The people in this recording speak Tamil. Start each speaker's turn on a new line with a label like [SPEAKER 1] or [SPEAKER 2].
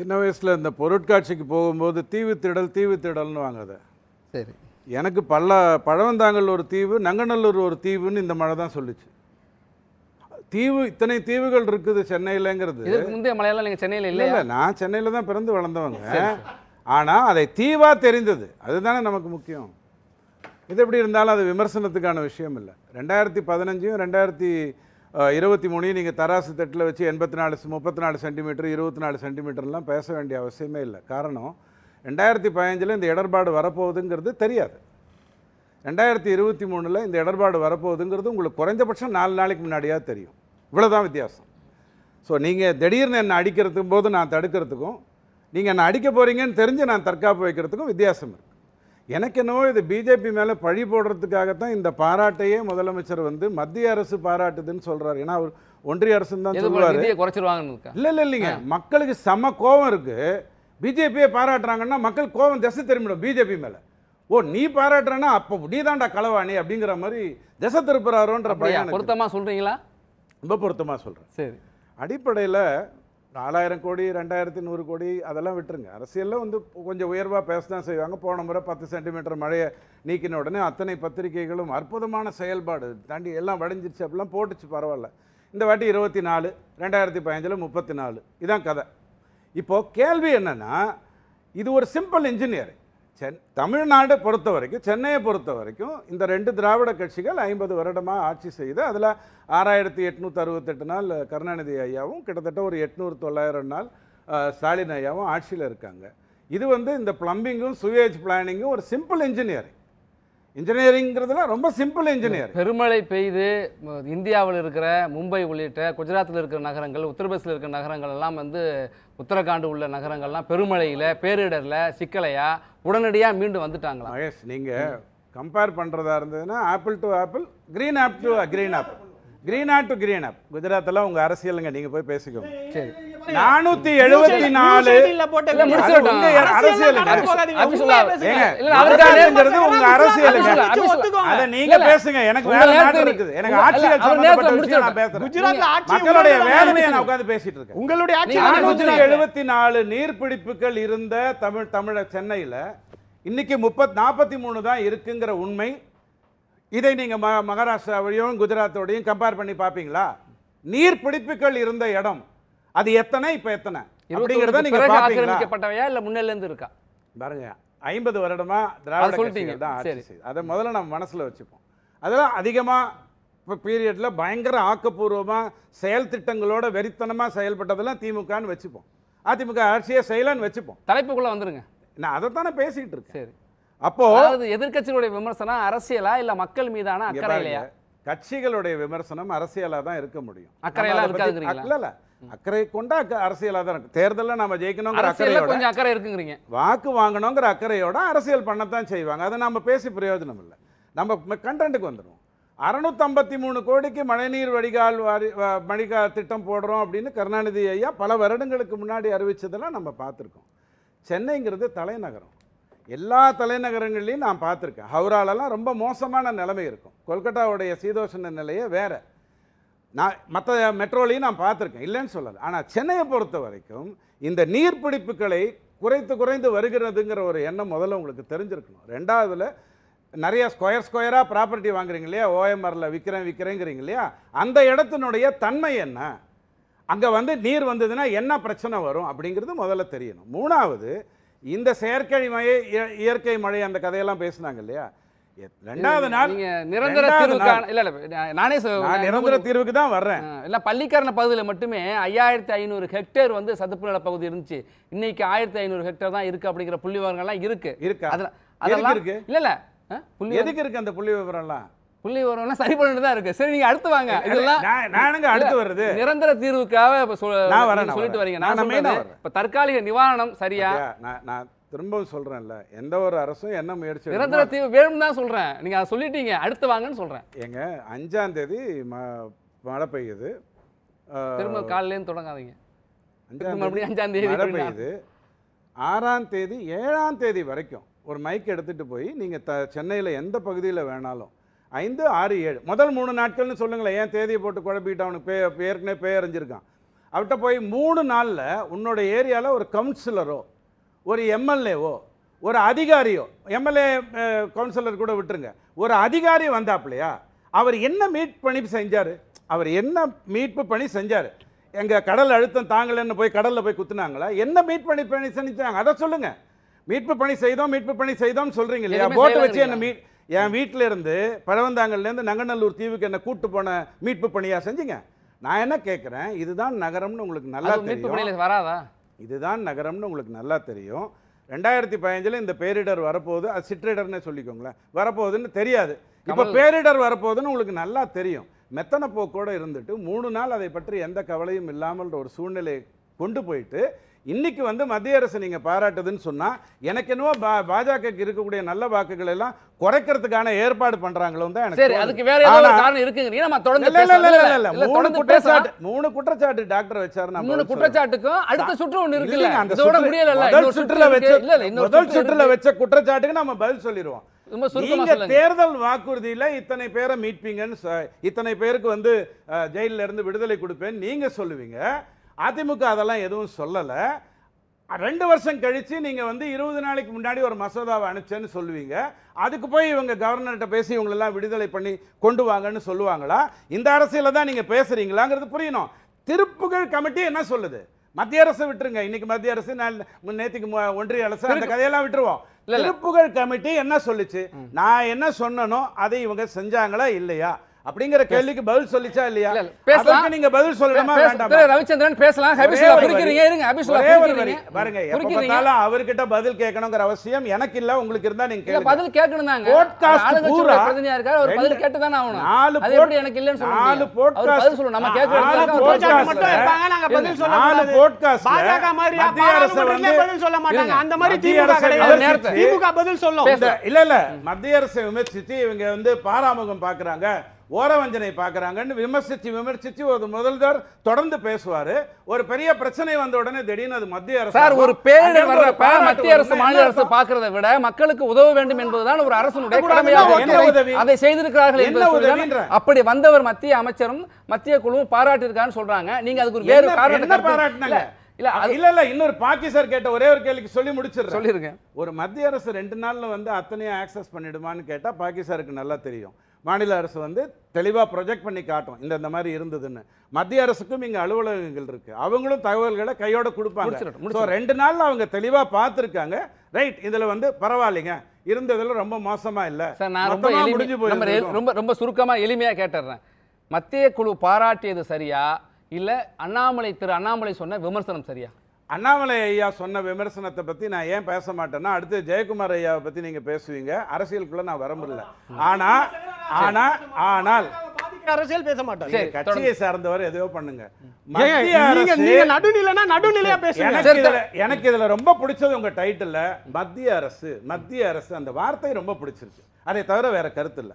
[SPEAKER 1] சின்ன வயசில் இந்த பொருட்காட்சிக்கு போகும்போது தீவு திடல் தீவு திடல்னு வாங்குது
[SPEAKER 2] சரி.
[SPEAKER 1] எனக்கு பல்ல பழவந்தாங்கல் ஒரு தீவு நங்கநல்லூர் ஒரு தீவுன்னு இந்த மழை தான் சொல்லுச்சு. தீவு இத்தனை தீவுகள் இருக்குது சென்னையிலங்கிறது.
[SPEAKER 2] முந்தைய மலையெல்லாம் நீங்கள் சென்னையில்
[SPEAKER 1] இல்லை இல்லை நான் சென்னையில் தான் பிறந்து வளர்ந்தவங்க. ஆனால் அதை தீவா தெரிந்தது. அதுதானே நமக்கு முக்கியம். இது எப்படி இருந்தாலும் அது விமர்சனத்துக்கான விஷயம் இல்லை. ரெண்டாயிரத்தி பதினஞ்சையும் ரெண்டாயிரத்தி இருபத்தி மூணையும் நீங்கள் தராசு தட்டில் வச்சு எண்பத்தி நாலு முப்பத்தி நாலு சென்டிமீட்டர் இருபத்தி நாலு சென்டிமீட்டர்லாம் பேச வேண்டிய அவசியமே இல்லை. காரணம் ரெண்டாயிரத்தி பதினஞ்சில் இந்த இடர்பாடு வரப்போகுதுங்கிறது தெரியாது. ரெண்டாயிரத்தி இருபத்தி மூணில் இந்த இடர்பாடு வரப்போகுதுங்கிறது உங்களுக்கு குறைஞ்சபட்சம் நாலு நாளைக்கு முன்னாடியாக தெரியும். இவ்வளோதான் வித்தியாசம். ஸோ நீங்கள் திடீர்னு என்னை அடிக்கிறதுக்கும் போது நான் தடுக்கிறதுக்கும் நீங்கள் என்னை அடிக்க போகிறீங்கன்னு தெரிஞ்சு நான் தற்காப்பு வைக்கிறதுக்கும் வித்தியாசம் இருக்குது எனக்கு என்னவோ இது பிஜேபி மேலே பழி போடுறதுக்காகத்தான் இந்த பாராட்டையே முதலமைச்சர் வந்து மத்திய அரசு பாராட்டுதுன்னு சொல்கிறார் ஏன்னா அவர் ஒன்றிய அரசுன்னு தான் சொல்லுவார்.
[SPEAKER 2] இருக்கா?
[SPEAKER 1] இல்லை இல்லை இல்லைங்க. மக்களுக்கு செம கோவம் இருக்கு. பிஜேபியை பாராட்டுறாங்கன்னா மக்கள் கோவம் திசை திரும்பிடும் பிஜேபி மேலே. ஓ நீ பாராட்டுறேன்னா அப்போ நீ தான்டா களவாணி அப்படிங்கிற மாதிரி திசை திருப்புறாரோன்ற பயம் எனக்கு.
[SPEAKER 2] பொருத்தமா சொல்றீங்களா?
[SPEAKER 1] ரொம்ப பொருத்தமாக சொல்கிறேன்
[SPEAKER 2] சரி.
[SPEAKER 1] அடிப்படையில் நாலாயிரம் கோடி ரெண்டாயிரத்தி நூறு கோடி அதெல்லாம் விட்டுருங்க. அரசியலில் வந்து கொஞ்சம் உயர்வாக பேச தான் செய்வாங்க. போன முறை பத்து சென்டிமீட்டர் மழையை நீக்கின உடனே அத்தனை பத்திரிகைகளும் அற்புதமான செயல்பாடு தாண்டி எல்லாம் வடிஞ்சிருச்சு. அப்படிலாம் போட்டுச்சு பரவாயில்ல. இந்த வாட்டி இருபத்தி நாலு ரெண்டாயிரத்தி பதினஞ்சில் முப்பத்தி நாலு இதான் கதை. இப்போது கேள்வி என்னென்னா இது ஒரு சிம்பிள் இன்ஜினியர் சென் தமிழ்நாட்டை பொறுத்த வரைக்கும் சென்னையை பொறுத்த வரைக்கும் இந்த ரெண்டு திராவிட கட்சிகள் ஐம்பது வருடமாக ஆட்சி செய்து அதில் ஆறாயிரத்தி எட்நூற்றி அறுபத்தெட்டு நாள் கருணாநிதி ஐயாவும் கிட்டத்தட்ட ஒரு எட்நூறு தொள்ளாயிரம் நாள் ஸ்டாலின் ஐயாவும் ஆட்சியில் இருக்காங்க. இது வந்து இந்த பிளம்பிங்கும் சுவேஜ் பிளானிங்கும் ஒரு சிம்பிள் இன்ஜினியரிங் இன்ஜினியரிங்கிறதுல ரொம்ப சிம்பிள் இன்ஜினியர்
[SPEAKER 2] பெருமழை பெய்து இந்தியாவில் இருக்கிற மும்பை உள்ளிட்ட குஜராத்தில் இருக்கிற நகரங்கள் உத்தரப்பிரதேசில் இருக்கிற நகரங்கள் எல்லாம் வந்து உத்தரகாண்ட் உள்ள நகரங்கள்லாம் பெருமழையில் பேரிடரில் சிக்கலையா உடனடியாக மீண்டும் வந்துட்டாங்களாம்.
[SPEAKER 1] மகேஷ் நீங்கள் கம்பேர் பண்ணுறதா இருந்ததுன்னா apple to apple green app to green app green app to green app குஜராத்தில் உங்கள் அரசியலுங்க நீங்கள் போய் பேசிக்கோங்க.
[SPEAKER 2] சரி.
[SPEAKER 1] நானூற்றி எழுபத்தி நாலு. அரசியலுங்கிறது உங்க அரசியலுங்க. அதை நீங்க. பேசுங்க. எனக்கு வேற மேட்டர் இருக்குது. எனக்கு
[SPEAKER 2] உங்க-
[SPEAKER 1] ஆட்சியில்
[SPEAKER 2] இல்ல, அவர்
[SPEAKER 1] சம்பந்தப்பட்ட
[SPEAKER 2] நேரத்துல
[SPEAKER 1] விஷயம் நான்
[SPEAKER 2] முடிச்சிருக்கேன்.
[SPEAKER 1] பேசுறேன்.
[SPEAKER 3] குஜராத்ல ஆட்சி
[SPEAKER 1] மக்களுடைய
[SPEAKER 3] உங்களோட
[SPEAKER 1] வேதனையை
[SPEAKER 3] ஆட்சி.
[SPEAKER 1] நான் உட்கார்ந்து பேசிட்டு இருக்கேன்.
[SPEAKER 3] உங்களுடைய ஆட்சி குஜராத்ல.
[SPEAKER 1] எழுபத்தி நாலு நீர்பிடிப்புகள் இருந்த தமிழ் தமிழ சென்னையில் இன்னைக்கு முப்பத் நாற்பத்தி மூணு தான் இருக்குங்கிற உண்மை. இதை நீங்க ம மகாராஷ்டிராவையும் குஜராத்தோடையும் கம்பேர் பண்ணி பார்ப்பீங்களா? நீர்பிடிப்புகள் இருந்த இடம். அது எத்தனை? இப்போ எத்தனை? அப்படிங்கிறத
[SPEAKER 2] இருபத்தொன்னுக்கு
[SPEAKER 1] நீங்க
[SPEAKER 2] பிறகு
[SPEAKER 1] பார்ப்பீங்களா
[SPEAKER 2] ஆக்கிரமிக்கப்பட்டவையா இல்ல முன்னில இருந்து இருக்கா?
[SPEAKER 1] பாருங்க ஐம்பது வருடமா திராவிட. கட்சிகள் தான் ஆட்சி. செய்யுது அதை முதல்ல நம்ம மனசுல வச்சுப்போம். அதெல்லாம் அதிகமா இப்போ பீரியட்ல பயங்கர ஆக்கப்பூர்வமா செயல் திட்டங்களோட வெறித்தனமா செயல்பட்டதெல்லாம் திமுகன்னு வச்சுப்போம். அதிமுக ஆட்சியை செய்யலன்னு வச்சுப்போம்.
[SPEAKER 2] தலைப்புக்குள்ள வந்துருங்க.
[SPEAKER 1] நான் அதைத்தானே பேசிட்டு இருக்கேன்.
[SPEAKER 2] சரி.
[SPEAKER 1] அப்போ
[SPEAKER 2] அதாவது எதிர்க்கட்சிகளுடைய விமர்சனம் அரசியலா இல்ல மக்கள் மீதான? அக்கறை இல்லையா
[SPEAKER 1] கட்சிகளுடைய விமர்சனம் அரசியலா தான் இருக்க முடியும்.
[SPEAKER 2] அக்கறையெல்லாம்
[SPEAKER 1] அதை? இல்ல இல்ல. அக்கறை கொண்டா அக்க- அரசியலா தான் இருக்கு. தேர்தல்ல நாம ஜெயிக்கணுங்கிற அக்கறையோட
[SPEAKER 2] கொஞ்சம் அக்கறை இருக்குங்கிறீங்க.
[SPEAKER 1] வாக்கு வாங்கணுங்கிற அக்கறையோட அரசியல் பண்ணத்தான் செய்வாங்க. அதை நம்ம பேசி பிரயோஜனம் இல்லை. நம்ம கண்டென்ட்டுக்கு வந்துடுவோம் அறுநூத்தம்பத்தி மூணு கோடிக்கு மழைநீர் வடிகால் வாரி வடிகால் திட்டம் போடுறோம் அப்படின்னு கருணாநிதி ஐயா பல வருடங்களுக்கு முன்னாடி அறிவிச்சதெல்லாம் நம்ம பார்த்துருக்கோம். சென்னைங்கிறது தலைநகரம். எல்லா தலைநகரங்கள்லையும் நான் பார்த்துருக்கேன். ஹவுராலெல்லாம் ரொம்ப மோசமான நிலைமை இருக்கும். கொல்கட்டாவுடைய சீதோஷண நிலையே வேற. நான் மற்ற மெட்ரோலையும் நான் பார்த்துருக்கேன் இல்லைன்னு சொல்லலை. ஆனால் சென்னையை பொறுத்த வரைக்கும் இந்த நீர்பிடிப்புகளை குறைத்து குறைந்து வருகிறதுங்கிற ஒரு எண்ணம் முதல்ல உங்களுக்கு தெரிஞ்சிருக்கணும். ரெண்டாவதுல நிறைய ஸ்கொயர் ஸ்கொயராக ப்ராப்பர்ட்டி வாங்குறீங்க இல்லையா? ஓஎம்ஆரில் விற்கிறேன் விற்கிறேங்கிறீங்க இல்லையா? அந்த இடத்தினுடைய தன்மை என்ன? அங்கே வந்து நீர் வந்ததுன்னா என்ன பிரச்சனை வரும் அப்படிங்கிறது முதல்ல தெரியணும். மூணாவது இந்த செயற்கை மழை இய- இயற்கை மழை அந்த கதையெல்லாம் பேசுனாங்க இல்லையா? ரெண்டாவது நாள்
[SPEAKER 2] நீங்க நிரந்தர தீர்வுக்கான. இல்ல இல்ல நானே
[SPEAKER 1] நிரந்தர தீர்வுக்கு தான் வர்றேன்.
[SPEAKER 2] இல்ல பள்ளிக்கரண பகுதியில் மட்டுமே ஐயாயிரத்தி ஐநூறு ஹெக்டேர் வந்து சதுப்பு நில பகுதி இருந்துச்சு. இன்னைக்கு ஆயிரத்தி ஐநூறு ஹெக்டேர் தான் இருக்கு அப்படிங்கிற புள்ளி விவரங்கள்லாம் இருக்கு.
[SPEAKER 1] இருக்கா?
[SPEAKER 2] அதெல்லாம்
[SPEAKER 1] இருக்கு?
[SPEAKER 2] இல்ல இல்ல புள்ளி விவரம்-
[SPEAKER 1] எதுக்கு இருக்கு அந்த புள்ளி விவரம்லாம்?
[SPEAKER 2] புள்ளி விவரம்லாம் சரி பண்ணிட்டு தான் இருக்கு. சரி நீங்க அடுத்து வாங்க. இதெல்லாம்
[SPEAKER 1] நான் நானுங்க அடுத்து வருது
[SPEAKER 2] நிரந்தர தீர்வுக்காக சொல்லிட்டு. வரீங்க. நான். இப்ப தற்காலிக நிவாரணம் சரியா?
[SPEAKER 1] நான் திரும்பவும் சொல்றேன்ல எந்த ஒரு அரசும் என்ன முயற்சி
[SPEAKER 2] நிரந்தர தீர்வு வேணும்னு தான் சொல்றேன். நீங்க அதை சொல்லிட்டீங்க அடுத்து வாங்கன்னு சொல்றேன்.
[SPEAKER 1] ஏங்க அஞ்சாம் தேதி ம மழை பெய்யுது.
[SPEAKER 2] திரும்ப காலையில இருந்து தொடங்காதீங்க.
[SPEAKER 1] அஞ்சாம்
[SPEAKER 2] திரும்ப
[SPEAKER 1] தேதி
[SPEAKER 2] மறுபடியும் அஞ்சாம் தேதி
[SPEAKER 1] மழை. பெய்யுது. ஆறாம் தேதி ஏழாம் தேதி வரைக்கும் ஒரு மைக் எடுத்துட்டு போய் நீங்க த சென்னையில் எந்த பகுதியில் வேணாலும் ஐந்து ஆறு ஏழு முதல் மூணு நாட்கள்னு சொல்லுங்களேன் ஏன் தேதியை போட்டு குழப்பிட்டு அவனுக்கு பே ஏற்கனவே பேர் அறிஞ்சிருக்கான் அவர்கிட்ட போய் மூணு நாளில் உன்னோட ஏரியாவில் ஒரு கவுன்சிலரோ ஒரு எம்எல்ஏவோ ஒரு அதிகாரியோ எம்எல்ஏ கவுன்சிலர் கூட விட்டுருங்க. ஒரு அதிகாரி வந்தாப்லையா அவர் என்ன மீட் பண்ணி செஞ்சார்? அவர் என்ன மீட்பு பண்ணி செஞ்சார்? எங்கள் கடல் அழுத்தம் தாங்கலைன்னு போய் கடலில் போய் குத்துனாங்களா? என்ன மீட் பண்ணி பண்ணி செஞ்சாங்க? அதை சொல்லுங்கள் மீட்பு பணி செய்தோம் மீட்பு பணி செய்தோம் சொல்கிறீங்க இல்லையா? போட்டு வச்சு என்ன? மீட் என் வீட்டில இருந்து பழவந்தாங்கல்லேருந்து நங்கநல்லூர் தீவுக்கு என்ன கூட்டு போன மீட்பு பணியா செஞ்சீங்க. நான் என்ன கேட்குறேன் இதுதான் நகரம்னு உங்களுக்கு நல்லா தெரியும்.
[SPEAKER 2] வராதா?
[SPEAKER 1] இதுதான் நகரம்னு உங்களுக்கு நல்லா தெரியும். ரெண்டாயிரத்தி பதினஞ்சில் இந்த பேரிடர் வரப்போகுது. அது சிற்றிடர்னே சொல்லிக்கோங்களேன். வரப்போகுதுன்னு தெரியாது. இப்போ. பேரிடர் வரப்போகுதுன்னு உங்களுக்கு நல்லா தெரியும். மெத்தன போக்கோட இருந்துட்டு மூணு நாள் அதை பற்றி எந்த கவலையும் இல்லாமல் ஒரு சூழ்நிலையை கொண்டு போயிட்டு இன்னைக்கு வந்து மத்திய அரசு நீங்க பாராட்டுதுன்னு சொன்னா எனக்கு என்னவோ பா- பாஜகவுக்கு இருக்கக்கூடிய நல்ல வாக்குகள் எல்லாம் குறைக்கிறதுக்கான ஏற்பாடு பண்றாங்களோன்னு தான் எனக்கு
[SPEAKER 2] சரி. அதுக்கு வேற காரணம் இருக்குங்க நம்ம தொடர்ந்து
[SPEAKER 1] இல்ல, இல்ல. இல்ல,
[SPEAKER 2] இல்ல,
[SPEAKER 1] மூணு குற்றச்சாட்டு மூணு குற்றச்சாட்டு டாக்டர் வச்சாரு நான்
[SPEAKER 2] மூணு. குற்றச்சாட்டுக்கும் அடுத்த சுற்று ஒண்ணு இருக்குல்ல
[SPEAKER 1] இல்லைங்க, அந்த சுற்று-
[SPEAKER 2] முடியல
[SPEAKER 1] முதல் சுற்றுல வச்ச
[SPEAKER 2] இல்ல இல்ல இன்னொரு
[SPEAKER 1] முதல்
[SPEAKER 2] சுற்று
[SPEAKER 1] சுற்றுல
[SPEAKER 2] இருக்கு.
[SPEAKER 1] வச்ச குற்றச்சாட்டுக்கு நம்ம பதில் சொல்லிடுவோம் நீங்க தேர்தல் வாக்குறுதியில இத்தனை பேரை மீட்பீங்கன்னு இத்தனை பேருக்கு வந்து அஹ், ஜெயில்ல இருந்து விடுதலை கொடுப்பேன் நீங்க சொல்லுவீங்க அதிமுக அதெல்லாம் எதுவும் சொல்லல. ரெண்டு வருஷம் கழிச்சு நீங்க வந்து இருபது நாளைக்கு முன்னாடி ஒரு மசோதாவை அனுப்பிச்சேன்னு சொல்லுவீங்க. அதுக்கு போய் இவங்க கவர்னர்கிட்ட பேசி இவங்களெல்லாம் விடுதலை பண்ணி கொண்டு வாங்கன்னு சொல்லுவாங்களா? இந்த அரசியல தான் நீங்க பேசுறீங்களாங்கிறது புரியணும். திருப்புகழ் கமிட்டி என்ன சொல்லுது? மத்திய அரசு விட்டுருங்க. இன்னைக்கு மத்திய அரசு நான் நேற்றுக்கு ஒன்றிய அரசு அந்த கதையெல்லாம் விட்டுருவோம். திருப்புகழ் கமிட்டி என்ன சொல்லுச்சு? நான் என்ன சொன்னனோ அதை இவங்க செஞ்சாங்களா இல்லையா? அப்படிங்கிற கேள்விக்கு பதில் சொல்லிச்சா இல்லையா?
[SPEAKER 2] இல்ல, இல்ல, பேசலாம்.
[SPEAKER 1] நீங்க பதில் சொல்லணுமா வேண்டாமா?
[SPEAKER 2] திரு ரவிச்சந்திரன் பேசலாம். ஹபிசுல்லா குறிக்கிறீங்க. இருங்க ஹபிசுல்லா குறிக்கிறீங்க
[SPEAKER 1] பாருங்க எப்ப
[SPEAKER 2] குறிக்கிறீங்க
[SPEAKER 1] பார்த்தாலும் அவர்கிட்ட பதில் கேட்கணுங்கிற அவசியம் எனக்கு இல்ல உங்களுக்கு இருந்தா நீங்க கேளுங்க.
[SPEAKER 2] பதில் கேட்கணும் தாங்க ஆளுங்கட்சியோட
[SPEAKER 1] பூரா
[SPEAKER 2] பிரதிநிதியா இருக்காரு அவர் பதில் கேட்டு தானே ஆகணும்.
[SPEAKER 1] நாலு
[SPEAKER 2] அது எப்படி எனக்கு இல்லைன்னு சொல்ல
[SPEAKER 1] நாலு
[SPEAKER 2] அவர் பதில் சொல்லணும். நம்ம
[SPEAKER 1] podcast-
[SPEAKER 2] பதில்
[SPEAKER 3] மட்டும். இருப்பாங்க நாங்க பதில். சொல்ல
[SPEAKER 1] நாலு
[SPEAKER 3] கூடாது.
[SPEAKER 1] போட்காஸ்ட்ல
[SPEAKER 3] பாஜக மாதிரி
[SPEAKER 1] மத்திய அரசு வந்து
[SPEAKER 3] பதில் சொல்ல மாட்டாங்க. அந்த மாதிரி திமுக
[SPEAKER 1] அரசை
[SPEAKER 3] கிடையாது. திமுக பதில் சொல்லும்.
[SPEAKER 1] இல்ல இல்ல மத்திய அரசை விமர்சிச்சு இவங்க வந்து பாராமுகம் பாக்குறாங்க ஓரவஞ்சனை பாக்குறாங்கன்னு விமர்சிச்சு விமர்சிச்சு ஒரு முதல்வர் தொடர்ந்து பேசுவாரு. ஒரு பெரிய பிரச்சனை வந்த உடனே திடீர்னு அது மத்திய அரசு
[SPEAKER 2] சார் ஒரு பேரிடர் வர்றப்ப மத்திய அரசு மாநில அரசு? பார்க்கறதை விட மக்களுக்கு உதவ வேண்டும் என்பதுதான் ஒரு அரசனுடைய கடமையாக? அதை செய்திருக்கிறார்கள் என்பதை அப்படி வந்தவர் மத்திய அமைச்சரும் மத்திய குழுவும் பாராட்டியிருக்கான்னு சொல்றாங்க. நீங்க அதுக்கு ஒரு வேறு காரணத்தை
[SPEAKER 1] பாராட்டினாங்க?
[SPEAKER 2] இல்ல, இல்ல
[SPEAKER 1] இல்ல இல்ல இன்னொரு பாக்கி சார் கேட்ட ஒரே ஒரு கேள்விக்கு சொல்லி முடிச்சிடுறேன்.
[SPEAKER 2] சொல்லிருங்க.
[SPEAKER 1] ஒரு மத்திய அரசு ரெண்டு நாள்ல வந்து அத்தனையும் ஆக்சஸ் பண்ணிடுமான்னு கேட்டா பாக்கி சாருக்கு நல்லா தெரியும். மாநில அரசு வந்து தெளிவா ப்ரொஜெக்ட் பண்ணி காட்டும். இந்த இந்த மாதிரி இருந்ததுன்னு. மத்திய அரசுக்கும் இங்க அலுவலகங்கள் இருக்கு. அவங்களும் தகவல்களை கையோட கொடுப்பாங்க. ஸோ. ரெண்டு நாள்ல அவங்க தெளிவா பார்த்துருக்காங்க. ரைட் இதுல வந்து பரவாயில்லைங்க. இருந்ததுல ரொம்ப மோசமா இல்ல.
[SPEAKER 2] சார் நான் ரொம்ப
[SPEAKER 1] முடிஞ்சு போயிருக்கும்.
[SPEAKER 2] ரொம்ப ரொம்ப சுருக்கமா எளிமையா கேட்டுறேன். மத்திய குழு பாராட்டியது சரியா? இல்ல அண்ணாமலை திரு அண்ணாமலை சொன்ன விமர்சனம் சரியா?
[SPEAKER 1] அண்ணாமலை ஐயா சொன்ன விமர்சனத்தை பத்தி நான் ஏன் பேச மாட்டேன்னா அடுத்து ஜெயக்குமார் ஐயாவை பத்தி நீங்க பேசுவீங்க. அரசியலுக்குள்ள நான் வர முடியல ஆனா ஆனா ஆனால்
[SPEAKER 3] பாதிக்க அரசியல் பேச மாட்டாங்க
[SPEAKER 2] சரி,
[SPEAKER 1] கட்சியை சார்ந்தவர் எதையோ பண்ணுங்க.
[SPEAKER 3] நடுநிலைனா நடுநிலையா பேசுங்க.
[SPEAKER 1] எனக்கு இதுல ரொம்ப பிடிச்சது உங்க டைட்டில்ல மத்திய அரசு மத்திய அரசு அந்த வார்த்தை ரொம்ப பிடிச்சிருக்கு அதை தவிர வேற கருத்து இல்ல.